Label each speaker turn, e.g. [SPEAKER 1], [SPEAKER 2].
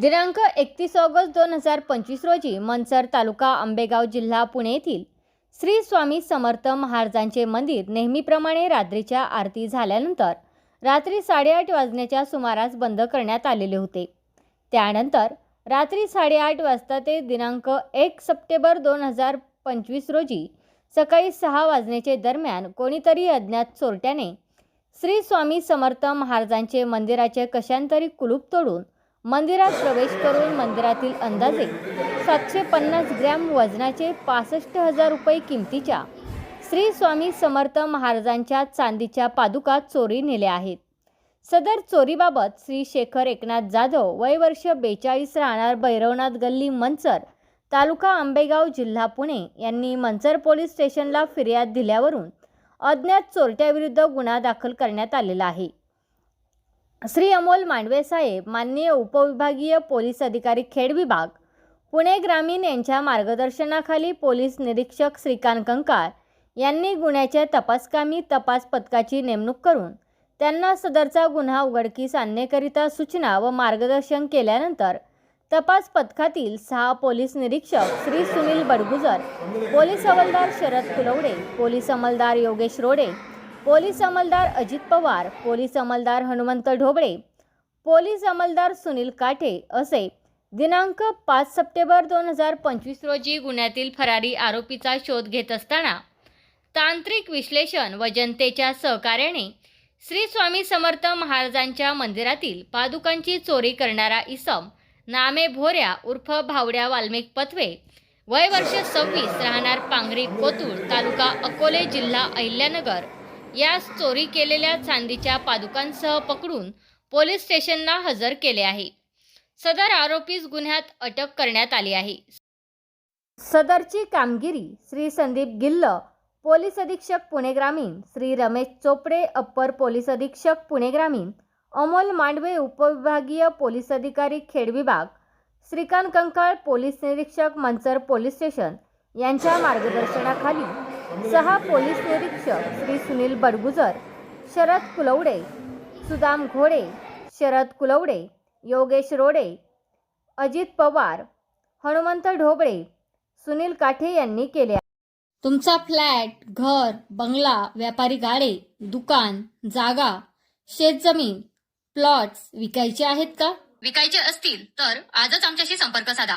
[SPEAKER 1] दिनांक एकतीस ऑगस्ट दोन हजार पंचवीस रोजी मनसर तालुका आंबेगाव जिल्हा पुणे येथील श्री स्वामी समर्थ महाराजांचे मंदिर नेहमीप्रमाणे रात्रीच्या आरती झाल्यानंतर रात्री साडेआठ वाजण्याच्या सुमारास बंद करण्यात आलेले होते. त्यानंतर रात्री साडेआठ वाजता ते दिनांक एक सप्टेंबर दोन हजार पंचवीस रोजी सकाळी सहा वाजण्याचे दरम्यान कोणीतरी अज्ञात चोरट्याने श्री स्वामी समर्थ महाराजांचे मंदिराचे कशांतरी कुलूप तोडून मंदिरात प्रवेश करून मंदिरातील अंदाजे सातशे पन्नास ग्रॅम वजनाचे पासष्ट हजार रुपये किमतीच्या श्री स्वामी समर्थ महाराजांच्या चांदीच्या पादुका चोरी नेल्या आहेत. सदर चोरीबाबत श्री शेखर एकनाथ जाधव वय वर्ष बेचाळीस राहणार भैरवनाथ गल्ली मंचर तालुका आंबेगाव जिल्हा पुणे यांनी मंचर पोलीस स्टेशनला फिर्याद दिल्यावरून अज्ञात चोरट्याविरुद्ध गुन्हा दाखल करण्यात आलेला आहे. श्री अमोल मांडवे साहेब माननीय उपविभागीय पोलीस अधिकारी खेड विभाग पुणे ग्रामीण यांच्या मार्गदर्शनाखाली पोलीस निरीक्षक श्रीकांत कंकाळ यांनी गुन्ह्याच्या तपासकामी तपास पथकाची नेमणूक करून त्यांना सदरचा गुन्हा उघडकीस आणण्याकरिता सूचना व मार्गदर्शन केल्यानंतर तपास पथकातील सहा पोलीस निरीक्षक श्री सुनील बडगुजर पोलीस हवालदार शरद कुलवडे पोलीस अंमलदार योगेश रोडे पोलीस अंमलदार अजित पवार पोलीस अंमलदार हनुमंत ढोबळे पोलीस अंमलदार सुनील काठे असे दिनांक पाच सप्टेंबर दोन हजार पंचवीस रोजी गुन्ह्यातील फरारी आरोपीचा शोध घेत असताना तांत्रिक विश्लेषण व जनतेच्या सहकार्याने श्री स्वामी समर्थ महाराजांच्या मंदिरातील पादुकांची चोरी करणारा इसम नामे भोऱ्या उर्फ भावड्या वाल्मिक पथवे वय वर्ष सव्वीस राहणार पांगरी कोतूर तालुका अकोले जिल्हा अहिल्यानगर यास चोरी केलेल्या चांदीच्या पादुकांसह पकडून पोलीस स्टेशनला हजर केले आहे. सदर आरोपीस गुन्ह्यात अटक करण्यात आली आहे. सदरची कामगिरी श्री संदीप गिल्ल पोलीस अधीक्षक पुणे ग्रामीण श्री रमेश चोपडे अप्पर पोलीस अधीक्षक पुणे ग्रामीण अमोल मांडवे उपविभागीय पोलीस अधिकारी खेड विभाग श्रीकांत कंकाळ पोलीस निरीक्षक मंचर पोलीस स्टेशन यांच्या मार्गदर्शनाखाली सहा पोलीस निरीक्षक श्री सुनील बडगुजर शरद कुलवडे सुदाम घोडे शरद कुलवडे योगेश रोडे अजित पवार हनुमंत ढोबळे सुनील काठे यांनी केले तुमचा फ्लॅट घर बंगला व्यापारी गाडे दुकान जागा शेतजमीन प्लॉट्स विकायचे आहेत का?
[SPEAKER 2] विकायचे असतील तर आजच आमच्याशी संपर्क साधा.